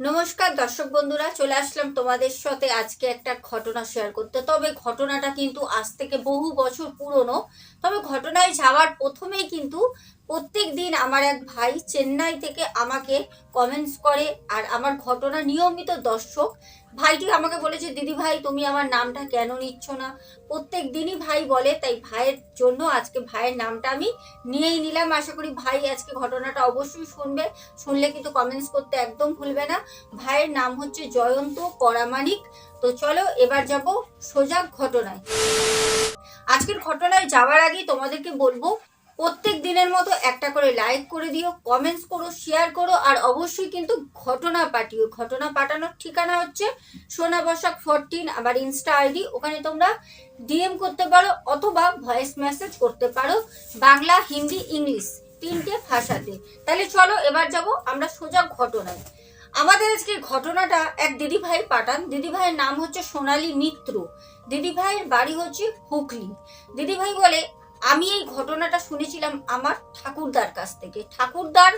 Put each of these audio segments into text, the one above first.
নমস্কার দর্শক বন্ধুরা, চলে আসলাম তোমাদের সাথে আজকে একটা ঘটনা শেয়ার করতে। তবে ঘটনাটা কিন্তু আজ থেকে বহু বছর পুরনো। তবে ঘটনায় যাওয়ার প্রথমেই কিন্তু প্রত্যেক দিন আমার এক ভাই চেন্নাই থেকে আমাকে কমেন্টস করে আর আমার ঘটনা নিয়মিত দর্শক। ভাইটি আমাকে বলেছে, দিদি ভাই, তুমি আমার নামটা কেন নিচ্ছ না? প্রত্যেক দিনই ভাই বলে, তাই ভাইয়ের জন্য আজকে ভাইয়ের নামটা আমি নিয়েই নিলাম। আশা করি ভাই আজকে ঘটনাটা অবশ্যই শুনবে। শুনলে কিন্তু কমেন্টস করতে একদম ভুলবে না। ভাইয়ের নাম হচ্ছে জয়ন্ত পরামানিক তো চলো এবার যাব সোজা ঘটনায়। আজকের ঘটনায় যাওয়ার আগেই তোমাদেরকে বলব প্রত্যেক দিনের মতো একটা করে লাইক করে দিও কমেন্টস করো শেয়ার করো, আর অবশ্যই কিন্তু ঘটনা পাঠিও। ঘটনা পাঠানোর ঠিকানা হচ্ছে সোনা বসাক ফোরটিন আবার ইনস্টা আইডি ওখানে তোমরা ডিএম করতে পারো অথবা ভয়েস মেসেজ করতে পারো বাংলা, হিন্দি, ইংলিশ তিনটে ভাষাতে। তাহলে চলো এবার যাব আমরা সোজা ঘটনায়। আমাদের আজকে ঘটনাটা এক দিদি ভাই পাঠান। দিদি ভাইয়ের নাম হচ্ছে সোনালী মিত্র। দিদি ভাইয়ের বাড়ি হচ্ছে হুগলি। দিদি ভাই বলে আমি এই ঘটনাটা শুনেছিলাম আমার ঠাকুরদার কাছ থেকে। ঠাকুরদার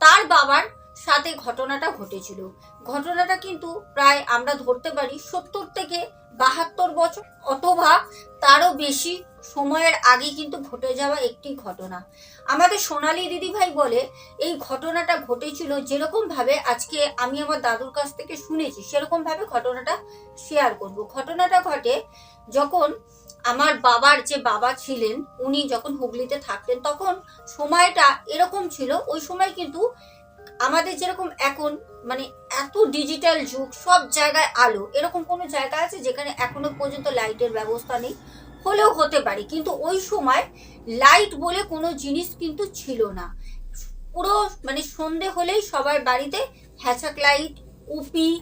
তার বাবার সাথে ঘটনাটা ঘটেছিল। ঘটনাটা কিন্তু প্রায় আমরা ধরতে পারি সত্তর থেকে বাহাত্তর বছর অথবা তারও বেশি সময়ের আগে কিন্তু ঘটে যাওয়া একটি ঘটনা। আমাদের সোনালী দিদি ভাই বলে, এই ঘটনাটা ঘটেছিল যেরকম ভাবে আজকে আমি আমার দাদুর কাছ থেকে শুনেছি সেরকম ভাবে ঘটনাটা শেয়ার করব। ঘটনাটা ঘটে যখন আমার বাবার যে বাবা ছিলেন, উনি যখন হুগলিতে থাকতেন, তখন সময়টা এরকম ছিল, ওই সময় কিন্তু আমাদের যেরকম এখন মানে এত ডিজিটাল যুগ, সব জায়গায় আলো, এরকম কোনো জায়গা আছে যেখানে এখনও পর্যন্ত লাইটের ব্যবস্থা নেই? হলেও হতে পারে, কিন্তু ওই সময় লাইট বলে কোনো জিনিস কিন্তু ছিল না। পুরো মানে সন্ধে হলেই সবার বাড়িতে হ্যাচাক লাইট উপি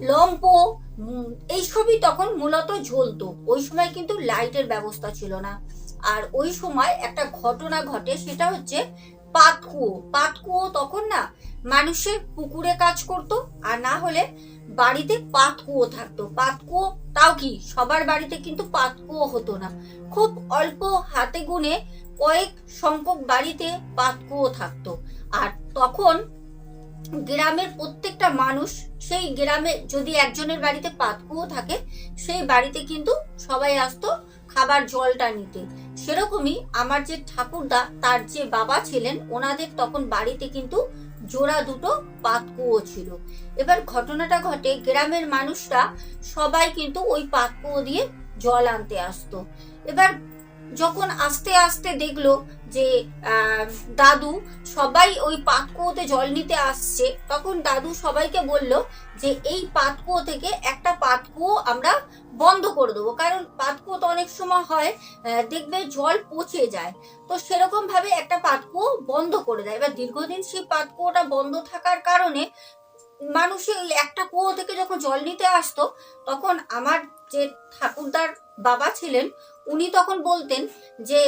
লম্পো উম, এইসবই তখন মূলত জ্বলতো। ওই সময় কিন্তু লাইটের ব্যবস্থা ছিল না। আর ওই সময় একটা ঘটনা ঘটে সেটা হচ্ছে পাতকুয়ো। পাতকুয়ো তখন না মানুষের পুকুরে কাজ করত আর না হলে বাড়িতে পাতকুয়ো থাকতো। পাতকুয়ো তাও কি? সবার বাড়িতে কিন্তু পাতকুয়ো হতো না। খুব অল্প হাতে গুনে কয়েক সংখ্যক বাড়িতে পাতকুয়ো থাকতো। আর তখন গ্রামের প্রত্যেকটা মানুষ, সেই গ্রামে যদি একজনের বাড়িতে পাতকুয়ো থাকে, সেই বাড়িতে কিন্তু সবাই আসতো খাবার জলটা নিতে। সেরকমই আমার যে ঠাকুরদা, তার যে বাবা ছিলেন, ওনাদের তখন বাড়িতে কিন্তু জোড়া দুটো পাতকুয়ো ছিল। এবার ঘটনাটা ঘটে, গ্রামের মানুষরা সবাই কিন্তু ওই পাতকুয়ো দিয়ে জল আনতে আসতো। এবার যখন আস্তে আস্তে দেখল যে দাদু সবাই ওই পাতকুয়োতে জল নিতে আসছে, তখন দাদু সবাইকে বলল যে, এই পাতকুয়ো থেকে একটা পাতকুয়ো আমরা বন্ধ করে দেবো। কারণ পাতকুয়ো তো অনেক সময় হয় দেখবে জল পচে যায়। তো সেরকম ভাবে একটা পাতকুয়ো বন্ধ করে দেয়। এবার দীর্ঘদিন সেই পাতকুয়োটা বন্ধ থাকার কারণে মানুষে ওই একটা কুয়ো থেকে যখন জল নিতে আসতো, তখন আমার যে ঠাকুরদার বাবা ছিলেন উনি তখন বলতেন যে,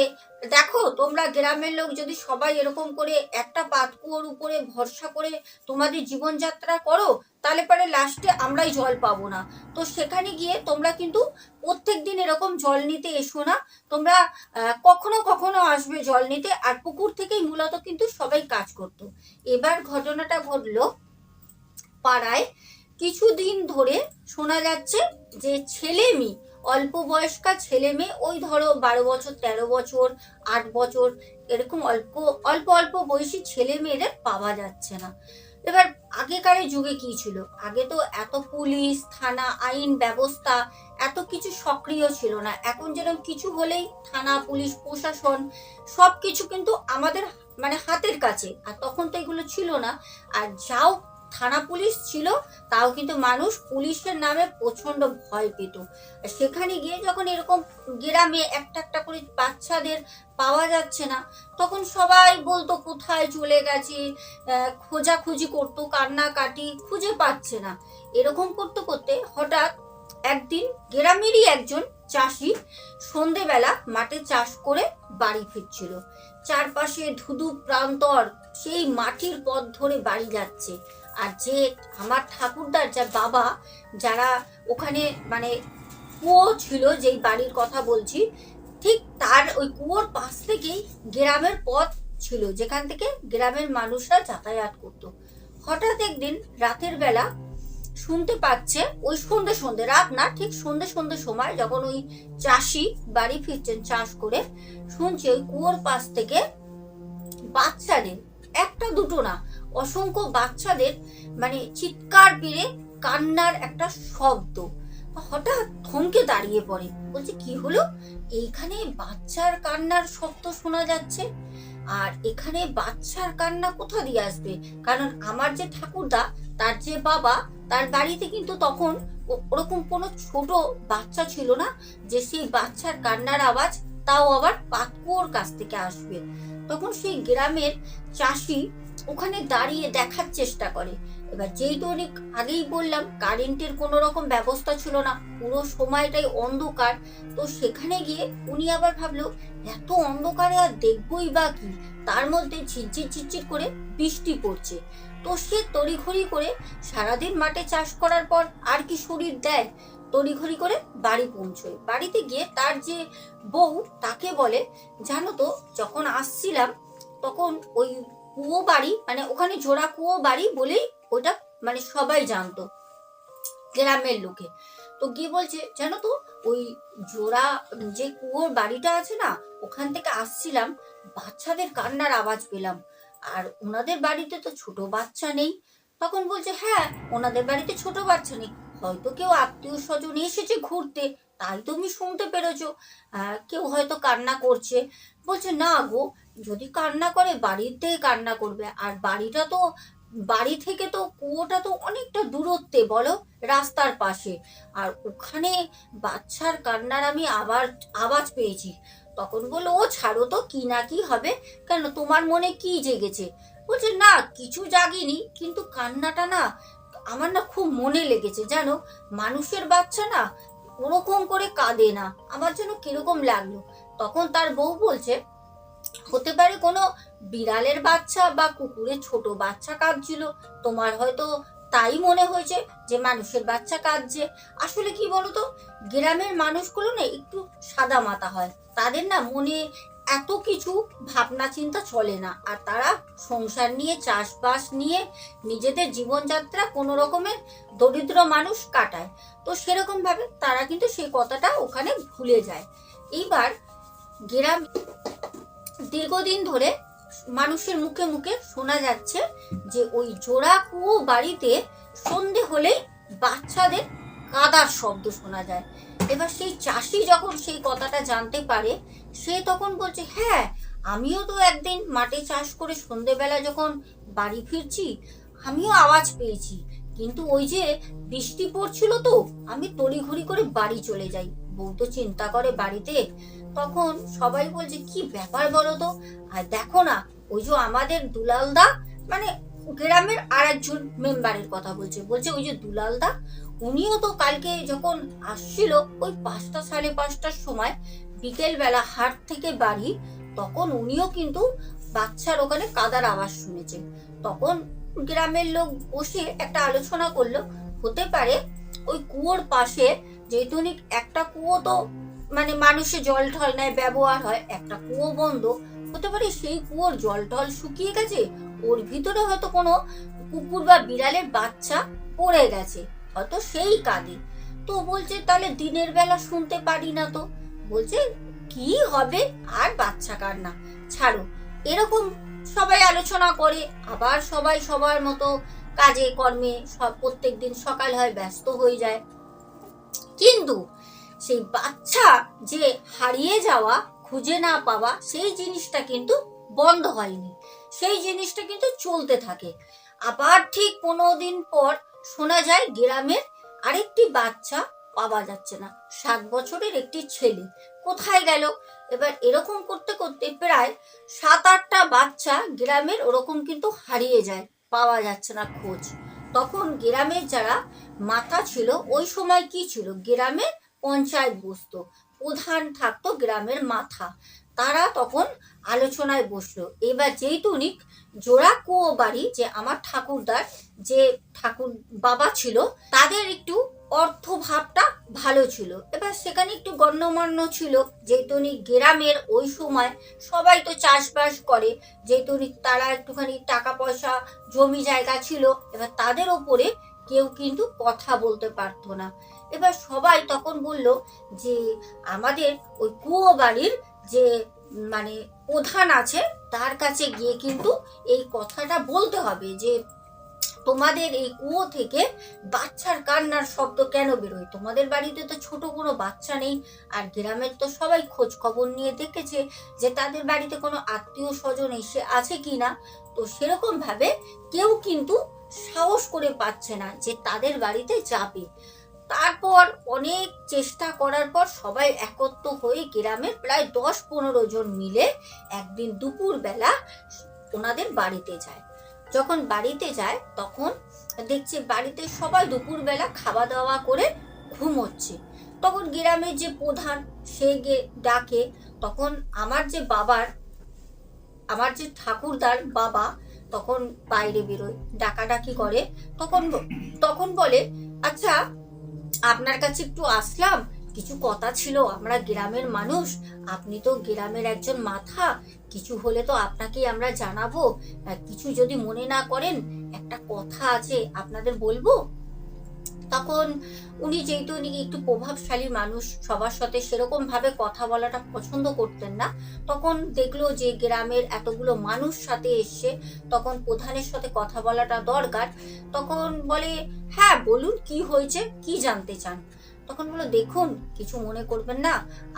দেখো, তোমরা গ্রামের লোক যদি সবাই এরকম করে একটা পাতকুয়োর উপরে ভরসা করে তোমাদের জীবনযাত্রা করো, তাহলে পরে লাস্টে আমরাই জল পাবো না। তো সেখানে গিয়ে তোমরা কিন্তু প্রত্যেক দিন এরকম জল নিতে এসো না। তোমরা কখনো কখনো আসবে জল নিতে, আর পুকুর থেকেই মূলত কিন্তু সবাই কাজ করতো। এবার ঘটনাটা ঘটলো পাড়ায়। কিছুদিন ধরে শোনা যাচ্ছে যে ছেলে মেয়ে অল্প বয়স্কা ছেলে মেয়ে, ওই ধরো বারো বছর, তেরো বছর, আট বছর, এরকম অল্প অল্প অল্প বয়সী ছেলে মেয়েদের পাওয়া যাচ্ছে না। এবার আগেকারের যুগে কি ছিল? আগে তো এত পুলিশ, থানা, আইন ব্যবস্থা এত কিছু সক্রিয় ছিল না। এখন যেরকম কিছু হলেই থানা, পুলিশ, প্রশাসন সব কিছু কিন্তু আমাদের মানে হাতের কাছে। আর তখন তো এগুলো ছিল না। আর যাও থানা পুলিশ ছিল, তাও কিন্তু মানুষ পুলিশের নামে প্রচণ্ড ভয় পেত। সেখানে গিয়ে যখন এরকম গ্রামে একটা একটা করে বাচ্চাদের পাওয়া যাচ্ছে না, তখন সবাই বলতো, কোথায় চলে গেছে? খোঁজাখুঁজি করতো, কান্নাকাটি খুঁজে পাচ্ছে না। এরকম করতে করতে হঠাৎ একদিন গ্রামেরই একজন চাষি সন্ধেবেলা মাঠে চাষ করে বাড়ি ফিরছিল। চারপাশে ধুধু প্রান্তর, সেই মাটির পথ ধরে বাড়ি যাচ্ছে। আর যে আমার ঠাকুরদার যা বাবা, যারা ওখানে মানে কুয়ো ছিল, যেই বাড়ির কথা বলছি, ঠিক তার ওই কুয়োর পাশ থেকেই গ্রামের পথ ছিল, যেখান থেকে গ্রামের মানুষরা যাতায়াত করতো। হঠাৎ একদিন রাতের বেলা শুনতে পাচ্ছে, ওই সন্ধে সন্ধে, রাত না, ঠিক সন্ধ্যে সন্ধ্যে সময় যখন ওই চাষি বাড়ি ফিরছেন চাষ করে, শুনছে ওই কুয়োর পাশ থেকে বাচ্চাদের, একটা দুটো না অসংখ্য বাচ্চাদের মানে চিৎকার পেরে কান্নার একটা শব্দ। হঠাৎ থমকে দাঁড়িয়ে পড়ে। বলছে, কি হলো? এইখানে বাচ্চার কান্নার শব্দ শোনা যাচ্ছে। আর এখানে বাচ্চার কান্না কোথা দিয়ে আসবে? কারণ আমার যে ঠাকুরদা, তার যে বাবা, তার বাড়িতে কিন্তু তখন ওরকম কোনো ছোট বাচ্চা ছিল না যে সেই বাচ্চার কান্নার আওয়াজ তাও আবার পাতকুয়োর কাছ থেকে আসবে। তখন সেই গ্রামের চাষি ওখানে দাঁড়িয়ে দেখার চেষ্টা করে। এবার যেই দৈনিক আগেই বললাম, কারেন্টের কোনো রকম ব্যবস্থা ছিল না, পুরো সময়টাই অন্ধকার, তো সেখানে গিয়ে উনি আবার ভাবলো, এত অন্ধকারে আর দেখবই বা কি? তার মধ্যে ঝিরঝির ঝিরঝির করে বৃষ্টি পড়ছে। তো সে তড়িঘড়ি করে সারাদিন মাঠে চাষ করার পর আর কি শরীর দেয়, তড়িঘড়ি করে বাড়ি পৌঁছয়। বাড়িতে গিয়ে তার যে বউ, তাকে বলে, জানো তো, যখন আসছিলাম, তখন ওই কুয়ো বাড়ি মানে ওখানে জোড়া কুয়ো বাড়ি বলেই ওটা মানে সবাই জানতো, গ্রামের লোকে। তো গিয়ে বলছে, জানো তো, ওই জোড়া, যে কুয়োর বাড়িটা আছে না, ওখান থেকে আসছিলাম, বাচ্চাদের কান্নার আওয়াজ পেলাম। আর ওনাদের বাড়িতে তো ছোট বাচ্চা নেই। তখন বলছে হ্যাঁ ওনাদের বাড়িতে ছোট বাচ্চা নেই। হয়তো কেউ আত্মীয় স্বজন এসেছে ঘুরতে, তাই তুমি শুনতে পেরেছ। কেউ হয়তো কান্না করছে। বলছে, না গো, যদি কান্না করে বাড়িতে কান্না করবে। আর বাড়িটা তো, বাড়ি থেকে তো কুয়োটা তো অনেকটা দূরত্বে, বলো? রাস্তার পাশে। আর ওখানে বাচ্চার কান্নার আমি আবার, আওয়াজ পেয়েছি। তখন বলল, ও ছাড়ো তো, কি না কি হবে? কেন, তোমার মনে কি জেগেছে? বলছে, না, কিছু জাগিনি, কিন্তু কান্নাটা না, আমার না খুব মনে লেগেছে, জানো? মানুষের বাচ্চা না, ওরকম করে কাঁদে না। আমার যেন কীরকম লাগল? তখন তার বউ বলছে, হতে পারে কোনো বিড়ালের বাচ্চা বা কুকুরের ছোট বাচ্চা কাঁদছিল। তোমার হয়তো তাই মনে হয়েছে যে মানুষের বাচ্চা কাঁদছে। আসলে কি বলতো, গ্রামের মানুষগুলো না একটু সাদা মাথা হয়। তাদের না মনে এত কিছু ভাবনা চিন্তা চলে না। আর তারা সংসার নিয়ে, চাষবাস নিয়ে নিজেদের জীবনযাত্রা কোনো রকমের দরিদ্র মানুষ কাটায়। তো সেরকমভাবে তারা কিন্তু সেই কথাটা ওখানে ভুলে যায়। এইবার গ্রাম দীর্ঘদিন ধরে মানুষের মুখে মুখে শোনা যাচ্ছে যে ওই জোড়া কুয়ো বাড়িতে সন্ধে হলেই বাচ্চাদের কাদার শব্দ শোনা যায়। এবার সেই চাষি যখন সেই কথাটা জানতে পারে, সে তখন বলছে হ্যাঁ আমিও তো একদিন মাঠে চাষ করে সন্ধেবেলা যখন বাড়ি ফিরছি, আমিও আওয়াজ পেয়েছি। কিন্তু ওই যে বৃষ্টি পড়ছিল তো, আমি তড়িঘড়ি করে বাড়ি চলে যাই। বউ তো চিন্তা করে বাড়িতে তখন সবাই বলছে, কি ব্যাপার বলো তো? আর দেখো না, ওই যে আমাদের দুলালদা মানে গ্রামের আর একজন মেম্বারের কথা বলছে। বলছে, ওই যে দুলালদা উনিও তো কালকে যখন আসছিল, ওই পাঁচটা সাড়ে পাঁচটার সময় বিকেল বেলা হাট থেকে বাড়ি, তখন উনিও কিন্তু বাচ্চার ওখানে কাদার আওয়াজ শুনেছে। তখন গ্রামের লোক বসে একটা আলোচনা করল। হতে পারে ওই কুয়োর পাশে, যেহেতু একটা কুয়ো তো মানে মানুষের জল টল নেয়, ব্যবহার হয়। একটা কুয়ো বন্ধ, হতে পারে সেই কুয়োর জল টল শুকিয়ে গেছে, ওর ভিতরে হয়তো কোনো কুকুর বা বিড়ালের বাচ্চা পড়ে গেছে, হয়তো সেই কাঁদে। তো বলছে, তাহলে দিনের বেলা শুনতে পারি না তো। বলছে, কি হবে? আর বাচ্চা কান্না ছাড়ো। এরকম সবাই আলোচনা করে, আবার সবাই সবার মতো কাজে কর্মে সব প্রত্যেক দিন সকাল হয়, ব্যস্ত হয়ে যায়। কিন্তু সেই বাচ্চা যে হারিয়ে যাওয়া, খুঁজে না পাওয়া, সেই জিনিসটা কিন্তু বন্ধ হয়নি। সেই জিনিসটা কিন্তু চলতে থাকে। আবার ঠিক পনেরো দিন পর শোনা যায় গ্রামের আরেকটি বাচ্চা পাওয়া যাচ্ছে না। সাত বছরের একটি ছেলে। কোথায় গেল? এবার এরকম করতে করতে প্রায় সাত আটটা বাচ্চা গ্রামের ওরকম কিন্তু হারিয়ে যায়, পাওয়া যাচ্ছে না খোঁজ। তখন গ্রামের যারা মাথা ছিল, ওই সময় কি ছিল? গ্রামে পঞ্চায়েত বসতো। প্রধান থাকতো গ্রামের মাথা। তারা তখন আলোচনায় বসল। এবার যেইটুনিক জোড়া কুয়ো বাড়ি, যে আমার ঠাকুরদার যে ঠাকুর বাবা ছিল, তাদের একটু অর্থভাবটা ভালো ছিল। এবার সেখানে একটু গণ্যমান্য ছিল। যেহেতুনি গ্রামের ওই সময় সবাই তো চাষবাস করে যেহেতুনি তারা একটুখানি টাকা পয়সা জমি জায়গা ছিল, এবার তাদের ওপরে কেউ কিন্তু কথা বলতে পারতো না। এবার সবাই তখন বলল যে আমাদের ওই কুয়ো বাড়ির যে মানে প্রধান আছে, তার কাছে গিয়ে কিন্তু এই কথাটা বলতে হবে যে, তোমাদের এই কুয়ো থেকে বাচ্চার কান্নার শব্দ কেন বেরোয়? তোমাদের বাড়িতে তো ছোট কোনো বাচ্চা নেই, আর গ্রামের তো সবাই খোঁজ খবর নিয়ে দেখেছে যে তাদের বাড়িতে কোনো আত্মীয় স্বজন এসে আছে কি না। তো সেরকমভাবে কেউ কিন্তু সাহস করে পাচ্ছে না যে তাদের বাড়িতে যাবে। তারপর অনেক চেষ্টা করার পর সবাই একত্র হয়ে গ্রামের প্রায় দশ পনেরো জন মিলে একদিন দুপুর বেলা ওনাদের বাড়িতে যায়। যখন বাড়িতে যায়, তখন দেখছে বাড়িতে সবাই দুপুরবেলা খাওয়া দাওয়া করে ঘুমোচ্ছে। তখন গ্রামের যে প্রধান, সে গে ডাকে, তখন আমার যে বাবার, আমার যে ঠাকুরদার বাবা তখন বাইরে বেরোয়, ডাকাডাকি করে। তখন তখন বলে আচ্ছা আপনার কাছে একটু আসলাম। কিছু কথা ছিল, আমরা গ্রামের মানুষ। আপনি তো গ্রামের একজন মাথা। কিছু হলে তো আপনাকেই আমরা জানাব। কিছু যদি মনে না করেন, একটা কথা আছে, আপনাদের বলব? তখন উনি যেহেতু উনি একটু প্রভাবশালী মানুষ, সবার সাথে সেরকম ভাবে কথা বলাটা পছন্দ করতেন না, তখন দেখল যে গ্রামের এতগুলো মানুষ সাথে এসছে তখন প্রধানের সাথে কথা বলাটা দরকার, তখন বলে হ্যাঁ বলুন কি হয়েছে, কি জানতে চান? তখন বলো দেখুন, কিছু মনে করবেন না।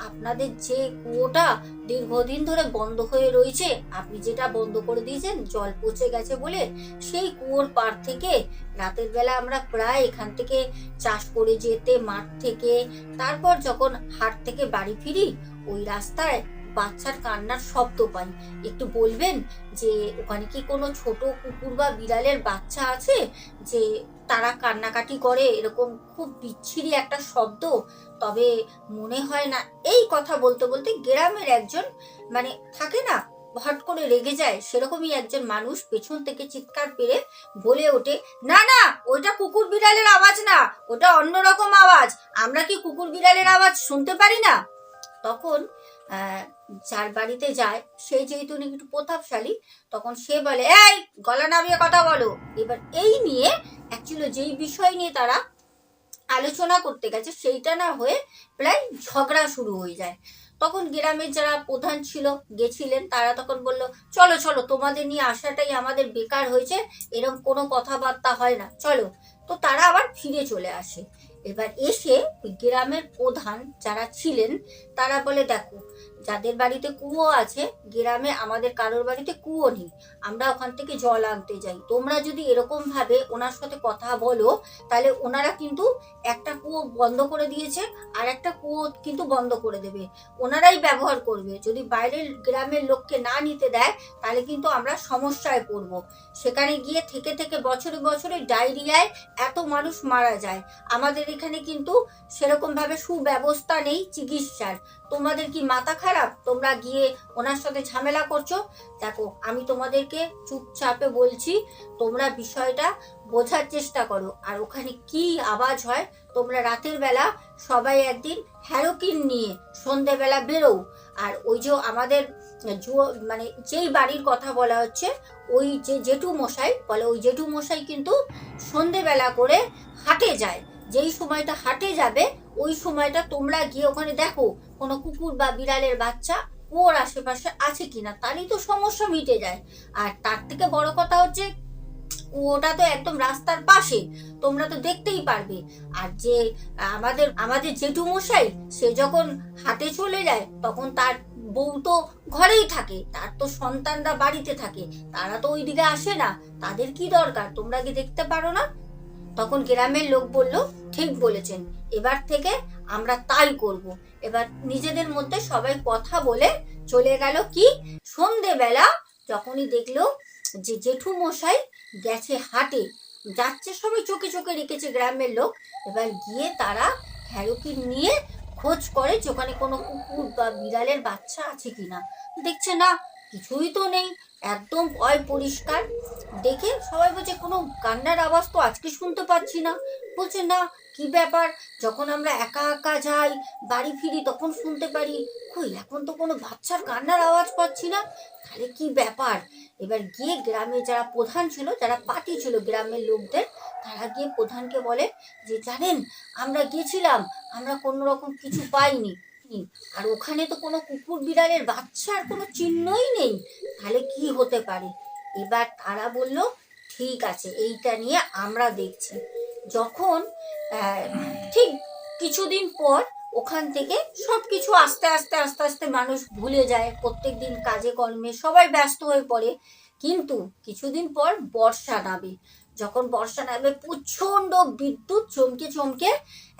আপনাদের যে কুয়োটা দীর্ঘদিন ধরে বন্ধ হয়ে রয়েছে, আপনি যেটা বন্ধ করে দিয়েছেন, জল পচে গেছে বলে, সেই কুয়োর পার থেকে রাতের বেলা আমরা প্রায় এখান থেকে চাষ করে যেতে, মাঠ থেকে, তারপর যখন হাট থেকে বাড়ি ফিরি, ওই রাস্তায় বাচ্চার কান্নার শব্দ পাই। একটু বলবেন যে, ওখানে কি কোনো ছোট কুকুর বা বিড়ালের বাচ্চা আছে, যে তারা কান্নাকাটি করে এরকম খুব বিচ্ছিরি একটা শব্দ, তবে মনে হয় না এই কথা বলতে বলতে গ্রামের একজন মানে থাকে না, হট করে রেগে যায়, সেরকমই একজন মানুষ পেছন থেকে চিৎকার পেরে বলে ওঠে, না না, ওইটা কুকুর বিড়ালের আওয়াজ না, ওটা অন্যরকম আওয়াজ, আমরা কি কুকুর বিড়ালের আওয়াজ শুনতে পারি না? তখন যার বাড়িতে যায়, সে যেহেতু একটু প্রতাপশালী, তখন সে বলে, এই, গলা নামিয়ে কথা বলো। এবার এই নিয়ে অ্যাকচুয়ালি যেই বিষয় নিয়ে তারা আলোচনা করতে গেছে, সেইটা না হয়ে প্রায় ঝগড়া শুরু হয়ে যায়। তখন গ্রামের যারা প্রধান ছিল, গেছিলেন, তারা তখন বলল, চলো চলো, তোমাদের নিয়ে আসাটাই আমাদের বেকার হয়েছে এরকম কোনো কথাবার্তা হয় না, চলো। তো তারা আবার ফিরে চলে আসে। এবার এসে গ্রামের প্রধান যারা ছিলেন, তারা বলে, দেখো যাদের বাড়িতে কুয়ো আছে, গ্রামে আমাদের কারোর বাড়িতে কুয়ো নেই। আমরা ওখান থেকে জল আনতে যাই। তোমরা যদি এরকম ভাবে ওনার সাথে কথা বলো, তাহলে ওনারা কিন্তু একটা কুয়ো বন্ধ করে দিয়েছে, আর একটা কুয়ো কিন্তু বন্ধ করে দেবে। ওনারাই ব্যবহার করবে। যদি বাইরের গ্রামের লোককে না নিতে দেয়, তাহলে কিন্তু আমরা সমস্যায় পড়ব। সেখানে গিয়ে থেকে থেকে বছরে বছরে ডায়রিয়ায় এত মানুষ মারা যায়। আমাদের এখানে কিন্তু সেরকম ভাবে সুব্যবস্থা নেই চিকিৎসার। তোমাদের কি মাথা খারাপ? তোমরা গিয়ে ওনার সাথে ঝামেলা করছ? দেখো, আমি তোমাদেরকে চুপচাপে বলছি, তোমরা বিষয়টা বোঝার চেষ্টা করো। আর ওখানে কি আওয়াজ হয়, তোমরা রাতের বেলা সবাই একদিন হ্যারোকিন নিয়ে সন্ধেবেলা বেরো আর ওই যে আমাদের মানে যেই বাড়ির কথা বলা হচ্ছে, ওই যে জেঠু মশাই বলে ওই জেঠু মশাই কিন্তু সন্ধেবেলা করে হাটে যায়। যেই সময়টা হাটে যাবে, ওই সময়টা তোমরা গিয়ে ওখানে দেখো কোনো কুকুর বা বিড়ালের বাচ্চা ওর আশেপাশে আছে কিনা, তারই তো সমস্যা মিটে যায়। আর তার থেকে বড় কথা হচ্ছে, ওটা তো একদম রাস্তার পাশে, তোমরা তো দেখতেই পারবে। আর যে আমাদের আমাদের জেঠু মশাই সে যখন হাতে চলে যায়, তখন তার বউ তো ঘরেই থাকে, তার তো সন্তানরা বাড়িতে থাকে, তারা তো ওইদিকে আসে না, তাদের কি দরকার? তোমরা কি দেখতে পারো না? তখন গ্রামের লোক বলল, ঠিক বলেছেন, এবার থেকে আমরা তাই করব। এবার নিজেদের মধ্যে সবাই কথা বলে চলে গেল কি? সন্ধেবেলা যখনই দেখল যে জেঠু মশাই গেছে হাটে, যাচ্ছে সবাই চোখে চোখে রেখেছে গ্রামের লোক। এবার গিয়ে তারা হ্যারোকিন নিয়ে খোঁজ করে যে ওখানে কোনো কুকুর বা বিড়ালের বাচ্চা আছে কিনা। দেখছে না কিছুই তো নেই, একদম পয় পরিষ্কার। দেখে সবাই বলছে, কোনো কান্নার আওয়াজ তো আজকে শুনতে পাচ্ছি না। বলছে, না, কি ব্যাপার? যখন আমরা একা একা যাই, বাড়ি ফিরি, তখন শুনতে পারি, কই, এখন তো কোনো বাচ্চার কান্নার আওয়াজ পাচ্ছি না? তাহলে কি ব্যাপার? এবার গিয়ে গ্রামে যারা প্রধান ছিল, যারা পার্টি ছিল গ্রামের লোকদের, তারা গিয়ে প্রধানকে বলে যে, জানেন, আমরা গেছিলাম, আমরা কোনো রকম কিছু পাইনি। আর ওখানে তো কোনো কুকুর বিড়ালের বাচ্চার কোনো চিহ্নই নেই। তাহলে কি হতে পারে? এবার তারা বলল, ঠিক আছে, এইটা নিয়ে আমরা দেখছি। যখন ঠিক কিছুদিন পর ওখান থেকে সব কিছু আস্তে আস্তে আস্তে আস্তে মানুষ ভুলে যায়। প্রত্যেক দিন কাজে কর্মে সবাই ব্যস্ত হয়ে পড়ে। কিন্তু কিছুদিন পর বর্ষা নামে। যখন বর্ষা নামে প্রচণ্ড বিদ্যুৎ চমকে চমকে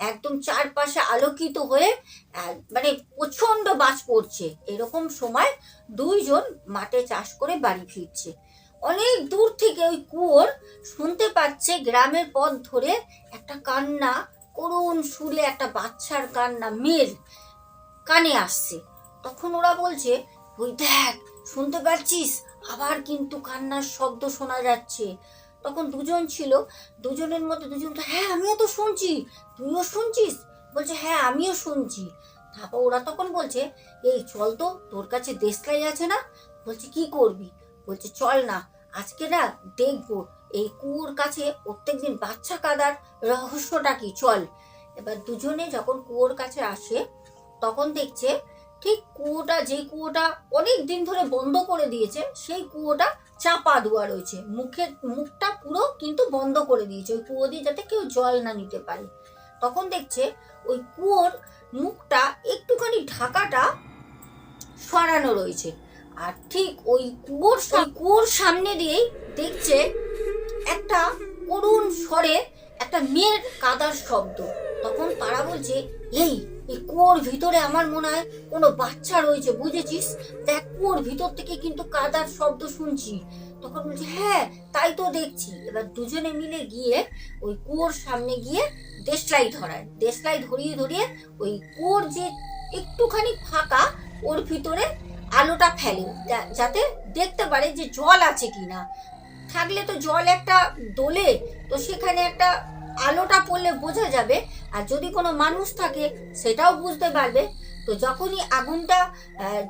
একদম চারপাশে আলোকিত হয়ে মানে প্রচণ্ড বাজ পড়ছে। এরকম সময় দুইজন মাঠে চাষ করে বাড়ি ফিরছে। অনেক দূর থেকে ওই কুয়োর শুনতে পাচ্ছে গ্রামের পথ ধরে একটা কান্না, করুণ সুরে একটা বাচ্চার কান্না, মেয়ের কানে আসছে। তখন ওরা বলছে, ওই দেখ, শুনতে পাচ্ছিস? আবার কিন্তু কান্নার শব্দ শোনা যাচ্ছে। তখন দুজন ছিল, দুজনের মধ্যে দুজন তো হ্যাঁ আমিও তো শুনছি, তুইও শুনছিস? বলছে হ্যাঁ আমিও শুনছি। তারপর ওরা তখন বলছে, এই চল তো, তোর কাছে দেশলাই আছে না? বলছে, কি করবি? বলছে, চল না, আজকে না দেখব, এই কুয়োর কাছে প্রত্যেকদিন বাচ্চা কাদার রহস্যটা কি, চল। এবার দুজনে যখন কুয়োর কাছে আসে, তখন দেখছে ঠিক কুয়োটা, যে কুয়োটা অনেক দিন ধরে বন্ধ করে দিয়েছে, সেই কুয়োটা চাপা দেওয়া রয়েছে। মুখের, মুখটা পুরো কিন্তু বন্ধ করে দিয়েছে। ওই কুয়ো দিয়ে যাতে কেউ জল না নিতে পারে। তখন দেখছে ওই কুয়োর মুখটা একটুখানি ঢাকাটা সরানো রয়েছে। আর ঠিক ওই কুয়োর কুয়োর সামনে দিয়েই দেখছে একটা করুণ স্বরে একটা মেয়ের কাদার শব্দ। তখন তারা বলছে, এই এই কুয়োর ভিতরে আমার মনে হয় কোনো বাচ্চা রয়েছে, বুঝেছিস? দেখ, কুয়োর ভিতর থেকে কিন্তু কাদার শব্দ শুনছি। তখন বলছে হ্যাঁ তাই তো দেখছি। এবার দুজনে মিলে গিয়ে ওই কুয়োর সামনে গিয়ে দেশলাই ধরায়। দেশলাই ধরিয়ে ধরিয়ে ওই কুয়োর যে একটুখানি ফাঁকা, ওর ভিতরে আলোটা ফেলে যাতে দেখতে পারে যে জল আছে কিনা। থাকলে তো জল একটা দোলে, তো সেখানে একটা আলোটা পড়লে বোঝা যাবে আর যদি কোনো মানুষ থাকে সেটাও বুঝতে পারবে। তো যখনই আগুনটা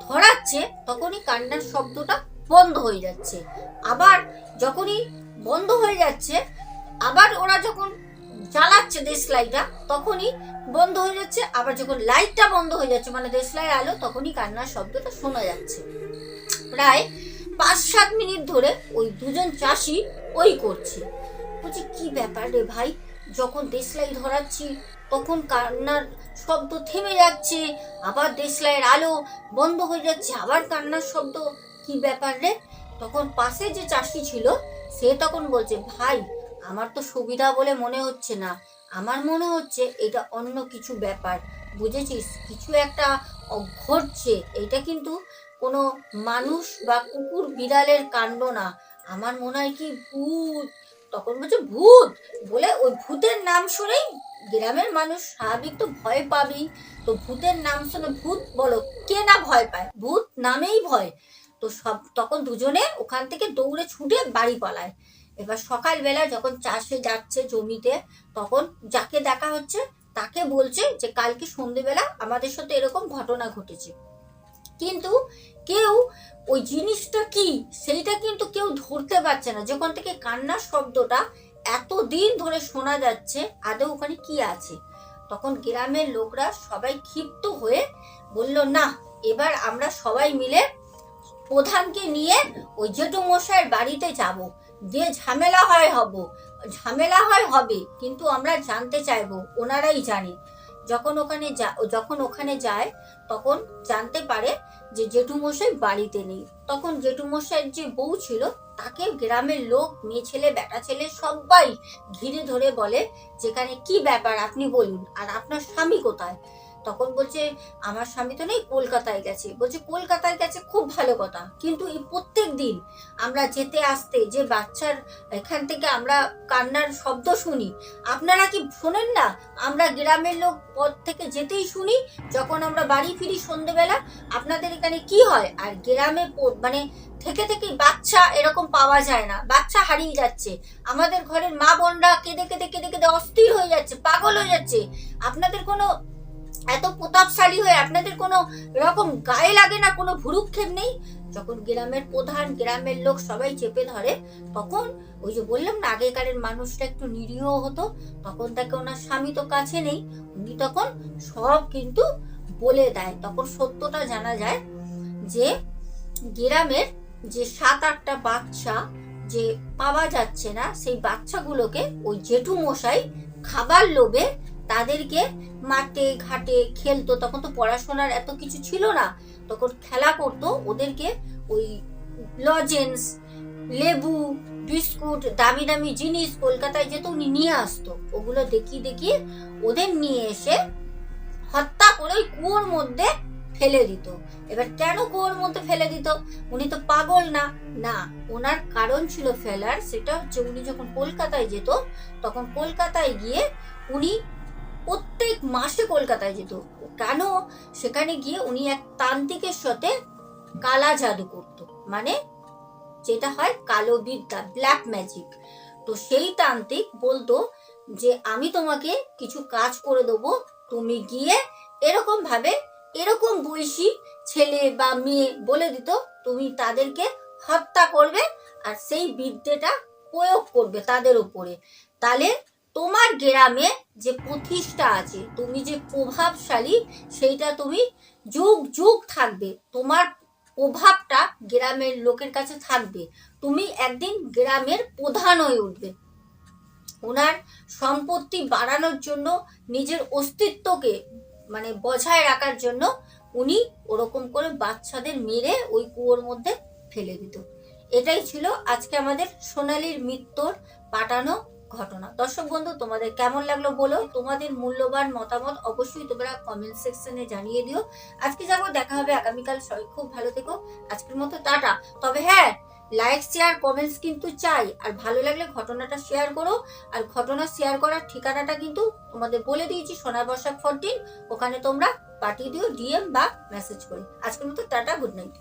ধরাচ্ছে তখনই কান্নার শব্দটা বন্ধ হয়ে যাচ্ছে। আবার যখনই বন্ধ হয়ে যাচ্ছে, আবার ওরা যখন জ্বালাচ্ছে দেশলাইটা তখনই বন্ধ হয়ে যাচ্ছে। আবার যখন লাইটটা বন্ধ হয়ে যাচ্ছে মানে দেশলাই আলো, তখনই কান্নার শব্দটা শোনা যাচ্ছে। প্রায় পাঁচ সাত মিনিট ধরে ওই দুজন চাষি ওই করছে। বলছি, কি ব্যাপার রে ভাই? যখন দেশলাই ধরাচ্ছি, তখন কান্নার শব্দ থেমে যাচ্ছে, আবার দেশলাইয়ের আলো বন্ধ হয়ে যাচ্ছে, আবার কান্নার শব্দ। কি ব্যাপার রে? তখন পাশে যে চাষি ছিল, সে তখন বলছে, ভাই, আমার তো সুবিধা বলে মনে হচ্ছে না। আমার মনে হচ্ছে এটা অন্য কিছু ব্যাপার। বুঝেছিস? কিছু একটা ঘটছে। এটা কিন্তু কোনো মানুষ বা কুকুর বিড়ালের কাণ্ড না। আমার মনে হয় কি ভূত তখন বলছে ভূত। বলে ওই ভূতের নাম শুনেই গ্রামের মানুষ স্বাভাবিক তো ভয় পাবেই। তো ভূতের নাম শুনে ভূত বলো, কে না ভয় পায়? ভূত নামেই ভয়। তো সব, তখন দুজনে ওখান থেকে দৌড়ে ছুটে বাড়ি পালায়। এবার সকালবেলা যখন চাষে যাচ্ছে জমিতে, তখন যাকে দেখা হচ্ছে তাকে বলছে যে, কালকে সন্ধেবেলা আমাদের সাথে এরকম ঘটনা ঘটেছে। কিন্তু কেউ ওই জিনিসটা কি? সেইটা কিন্তু কেউ ধরতে পারছে না। যখন থেকে কান্নার শব্দটা এত দিন ধরে শোনা যাচ্ছে, আদৌ ওখানে কি আছে? তখন গ্রামের লোকরা সবাই ক্ষিপ্ত হয়ে বলল, না, এবার আমরা সবাই মিলে প্রধানকে নিয়ে ওই জেঠু মশাইয়ের বাড়িতে যাব। যে ঝামেলা হয় হব ঝামেলা হয় হবে, কিন্তু আমরা জানতে চাইব, ওনারাই জানে যখন ওখানে যখন ওখানে যায়, তখন জানতে পারে যে জেঠুমশাই বাড়িতে নেই। তখন জেঠুমশাইয়ের যে বউ ছিল, তাকে গ্রামের লোক, মেয়ে ছেলে, বেটা ছেলে সবাই ঘিরে ধরে বলে, যেখানে কি ব্যাপার আপনি বলুন, আর আপনার স্বামী কোথায়? তখন বলছে, আমার স্বামী তো নেই, কলকাতায় গেছে। বলছে, কলকাতায় গেছে, খুব ভালো কথা। কিন্তু এই প্রত্যেক দিন আমরা যেতে আসতে যে বাচ্চার, এখান থেকে আমরা কান্নার শব্দ শুনি, আপনারা কি শোনেন না? আমরা গ্রামের লোক পথ থেকে যেতেই শুনি, যখন আমরা বাড়ি ফিরি সন্ধেবেলা, আপনাদের এখানে কি হয়? আর গ্রামে মানে থেকে থেকে বাচ্চা এরকম পাওয়া যায় না, বাচ্চা হারিয়ে যাচ্ছে। আমাদের ঘরের মা বোনরা কেঁদে কেঁদে কেঁদে কেঁদে অস্থির হয়ে যাচ্ছে, পাগল হয়ে যাচ্ছে। আপনাদের কোনো এত প্রতাপশালী হয়ে আপনাদের কোনো এরকম গায়ে লাগে না, কোনো ভুরুক্ষেপ নেই? যখন গ্রামের প্রধান, গ্রামের লোক সবাই চেপে ধরে, তখন ওই যে বললাম না, আগেকারের মানুষটা একটু নিরীহ হতো, তখন তাকে ওনার স্বামী তো কাছে নেই, উনি তখন সব কিন্তু বলে দেয়। তখন সত্যটা জানা যায় যে গ্রামের যে সাত আটটা বাচ্চা যে পাওয়া যাচ্ছে না, সেই বাচ্চাগুলোকে ওই জেঠু মশাই খাবার লোভে তাদেরকে মাঠে, ঘাটে খেলতো। তখন তো পড়াশোনার এত কিছু ছিল না। তখন খেলা করতো। ওদেরকে ওই লজেন্স, লেবু, বিস্কুট, দামি দামি জিনিস কলকাতায় যেত উনি নিয়ে আসতো। ওগুলো দেখিয়ে দেখিয়ে ওদের নিয়ে এসে হত্যা করে ওই কুয়োর মধ্যে ফেলে দিত। এবার কেন কুয়োর মধ্যে ফেলে দিত? উনি তো পাগল না। না, ওনার কারণ ছিল ফেলার। সেটা হচ্ছে উনি যখন কলকাতায় যেত, তখন কলকাতায় গিয়ে উনি প্রত্যেক মাসে কলকাতায় যেত। কেন? সেখানে গিয়ে উনি এক তান্ত্রিকের সাথে কালা জাদু করত। মানে যেটা হয় কালো বিদ্যা ব্ল্যাক ম্যাজিক তো সেই তান্ত্রিক বলতো যে, আমি তোমাকে কিছু কাজ করে দেবো। তুমি গিয়ে এরকম ভাবে এরকম বৈশী ছেলে বা মেয়ে বলে দিত, তুমি তাদেরকে হত্যা করবে আর সেই বিদ্যেটা প্রয়োগ করবে তাদের উপরে। তাহলে তোমার গ্রামে যে প্রতিষ্ঠা আছে, তুমি যে প্রভাবশালী, সেইটা তুমি যুগ যুগ থাকবে। তোমার প্রভাবটা গ্রামের লোকের কাছে থাকবে। তুমি একদিন গ্রামের প্রধান হয়ে উঠবে। ওনার সম্পত্তি বাড়ানোর জন্য, নিজের অস্তিত্বকে মানে বজায় রাখার জন্য উনি ওরকম করে বাচ্চাদের মেরে ওই কুয়োর মধ্যে ফেলে দিত। এটাই ছিল আজকে আমাদের সোনালির মৃত্যুর পাঠানো ঘটনা। দর্শক বন্ধু, তোমাদের কেমন লাগল বলো? তোমাদের মূল্যবান মতামত অবশ্যই তোমরা কমেন্ট সেকশনে জানিয়ে দিও। আজকে যাব, দেখা হবে। আগামীকাল সবাই খুব ভালো থেকো। আজকের মতো টাটা। তবে হ্যাঁ লাইক শেয়ার কমেন্টস কিন্তু চাই। আর ভালো লাগলে ঘটনাটা শেয়ার করো। আর ঘটনা শেয়ার করার ঠিকানাটা কিন্তু তোমাদের বলে দিয়েছি, সোনার বর্ষা ফোরটিন ওখানে তোমরা পাঠিয়ে দিও ডিএম বা মেসেজ করে। আজকের মতো টাটা গুড নাইট